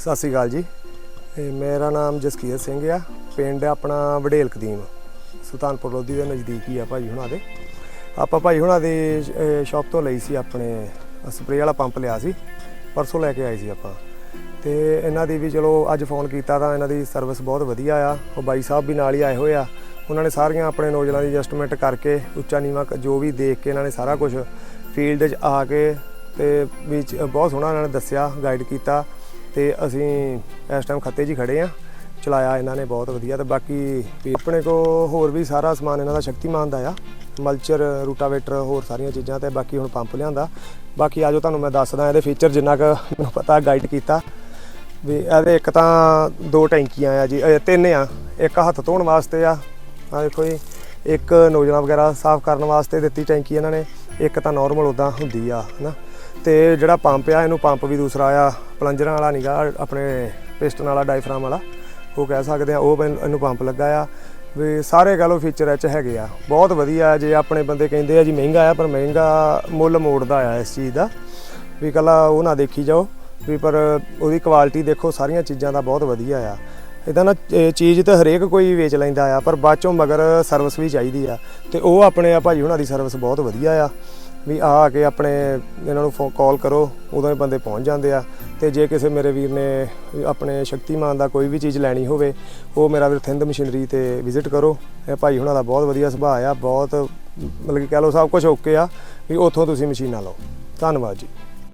ਸਤਿ ਸ਼੍ਰੀ ਅਕਾਲ ਜੀ। ਮੇਰਾ ਨਾਮ ਜਸਕੀਰ ਸਿੰਘ ਆ। ਪਿੰਡ ਆਪਣਾ ਵਡੇਲ ਕਦੀਮ ਸੁਲਤਾਨਪੁਰ ਲੋਧੀ ਦੇ ਨਜ਼ਦੀਕ ਹੀ ਆ ਭਾਜੀ ਹੁਣਾਂ ਦੇ। ਆਪਾਂ ਭਾਜੀ ਹੁਣਾਂ ਦੇ ਸ਼ਾਪ ਤੋਂ ਲਈ ਸੀ ਆਪਣੇ ਸਪਰੇਅ ਵਾਲਾ ਪੰਪ ਲਿਆ ਸੀ। ਪਰਸੋਂ ਲੈ ਕੇ ਆਏ ਸੀ ਆਪਾਂ। ਤੇ ਇਹਨਾਂ ਦੀ ਵੀ ਚਲੋ ਅੱਜ ਫੋਨ ਕੀਤਾ ਤਾਂ ਇਹਨਾਂ ਦੀ ਸਰਵਿਸ ਬਹੁਤ ਵਧੀਆ ਆ। ਉਹ ਬਾਈ ਸਾਹਿਬ ਵੀ ਨਾਲ ਹੀ ਆਏ ਹੋਏ ਆ। ਉਹਨਾਂ ਨੇ ਸਾਰੀਆਂ ਆਪਣੇ ਨੋਜ਼ਲਾਂ ਦੀ ਐਡਜਸਟਮੈਂਟ ਕਰਕੇ, ਉੱਚਾ ਨੀਵਾਂ ਕ- ਜੋ ਵੀ ਦੇਖ ਕੇ ਇਹਨਾਂ ਨੇ ਸਾਰਾ ਕੁਝ ਫੀਲਡ 'ਚ ਆ ਕੇ ਤੇ ਵਿੱਚ ਬਹੁਤ ਸੋਹਣਾ ਇਹਨਾਂ ਨੇ ਦੱਸਿਆ ਗਾਈਡ ਕੀਤਾ। ਤੇ ਅਸੀਂ ਇਸ ਟਾਈਮ ਖੱਤੇ 'ਚ ਹੀ ਖੜੇ ਆ ਚਲਾਇਆ ਇਹਨਾਂ ਨੇ ਬਹੁਤ ਵਧੀਆ ਤੇ ਬਾਕੀ ਵੀ ਆਪਣੇ ਕੋ ਹੋਰ ਵੀ ਸਾਰਾ ਸਮਾਨ ਇਹਨਾਂ ਦਾ ਸ਼ਕਤੀਮਾਨ ਦਾ ਆ। ਮਲਚਰ, ਰੂਟਾਵੇਟਰ, ਹੋਰ ਸਾਰੀਆਂ ਚੀਜ਼ਾਂ ਤੇ ਬਾਕੀ ਹੁਣ ਪੰਪ ਲਿਆਂਦਾ। ਬਾਕੀ ਆਜੋ ਤੁਹਾਨੂੰ ਮੈਂ ਦੱਸਦਾ ਇਹਦੇ ਫੀਚਰ ਜਿੰਨਾ ਕੁ ਮੈਨੂੰ ਪਤਾ ਗਾਈਡ ਕੀਤਾ। ਵੀ ਇਹਦੇ ਇੱਕ ਤਾਂ ਦੋ ਟੈਂਕੀਆਂ ਆ ਜੀ ਤਿੰਨ ਆ। ਇੱਕ ਹੱਥ ਧੋਣ ਵਾਸਤੇ ਆ। ਆ ਦੇਖੋ ਜੀ, ਇੱਕ ਨੋਜ਼ਲਾਂ ਵਗੈਰਾ ਸਾਫ਼ ਕਰਨ ਵਾਸਤੇ ਦਿੱਤੀ ਟੈਂਕੀ ਇਹਨਾਂ ਨੇ। ਇੱਕ ਤਾਂ ਨਾਰਮਲ ਉਦਾਂ ਹੁੰਦੀ ਆ, ਹਨਾ। ਤੇ ਜਿਹੜਾ ਪੰਪ ਆ, ਇਹਨੂੰ ਪੰਪ ਵੀ ਦੂਸਰਾ ਆ, ਪਲੰਜਰਾਂ ਵਾਲਾ ਨਹੀਂਗਾ ਆਪਣੇ ਪਿਸਟਨ ਵਾਲਾ ਡਾਇਫਰਾਮ ਵਾਲਾ, ਉਹ ਕਹਿ ਸਕਦੇ ਆ, ਉਹ ਬਨ- ਇਹਨੂੰ ਪੰਪ ਲੱਗਾ ਆ। ਵੀ ਸਾਰੇ ਕਹ ਲਓ ਫੀਚਰ ਇਹ ਚ ਹੈਗੇ ਆ। ਬਹੁਤ ਵਧੀਆ ਜੇ ਆਪਣੇ ਬੰਦੇ ਕਹਿੰਦੇ ਆ ਜੀ ਮਹਿੰਗਾ ਆ, ਪਰ ਮਹਿੰਗਾ ਮੁੱਲ ਮੋੜਦਾ ਆ ਇਸ ਚੀਜ਼ ਦਾ। ਵੀ ਕੱਲਾ ਉਹ ਨਾ ਦੇਖੀ ਜਾਓ, ਵੀ ਪਰ ਉਹਦੀ ਕੁਆਲਿਟੀ ਦੇਖੋ, ਸਾਰੀਆਂ ਚੀਜ਼ਾਂ ਦਾ ਬਹੁਤ ਵਧੀਆ ਆ। ਇਦਾਂ ਨਾ ਚੀਜ਼ ਤਾਂ ਹਰੇਕ ਕੋਈ ਵੇਚ ਲੈਂਦਾ ਆ, ਪਰ ਬਾਅਦ ਚੋਂ ਮਗਰ ਸਰਵਿਸ ਵੀ ਚਾਹੀਦੀ ਆ। ਤੇ ਉਹ ਆਪਣੇ ਆ ਭਾਜੀ ਹੁਣਾਂ ਦੀ ਸਰਵਿਸ ਬਹੁਤ ਵਧੀਆ ਆ। ਵੀ ਆ ਆ ਕੇ ਆਪਣੇ ਇਹਨਾਂ ਨੂੰ ਫੋਨ ਕਾਲ ਕਰੋ, ਉਦੋਂ ਹੀ ਬੰਦੇ ਪਹੁੰਚ ਜਾਂਦੇ ਆ। ਤੇ ਜੇ ਕਿਸੇ ਮੇਰੇ ਵੀਰ ਨੇ ਆਪਣੇ ਸ਼ਕਤੀਮਾਨ ਦਾ ਕੋਈ ਵੀ ਚੀਜ਼ ਲੈਣੀ ਹੋਵੇ, ਉਹ ਮੇਰਾ ਵੀਰ ਥਿੰਦ ਮਸ਼ੀਨਰੀ ਤੇ ਵਿਜ਼ਿਟ ਕਰੋ। ਇਹ ਭਾਈ ਹੁਣਾਂ ਦਾ ਬਹੁਤ ਵਧੀਆ ਸੁਭਾਅ ਆ, ਬਹੁਤ ਮਤਲਬ ਕਿ ਕਹਿ ਲਓ ਸਭ ਕੁਝ ਓਕੇ ਆ, ਵੀ ਉੱਥੋਂ ਤੁਸੀਂ ਮਸ਼ੀਨਾਂ ਲਓ। ਧੰਨਵਾਦ ਜੀ।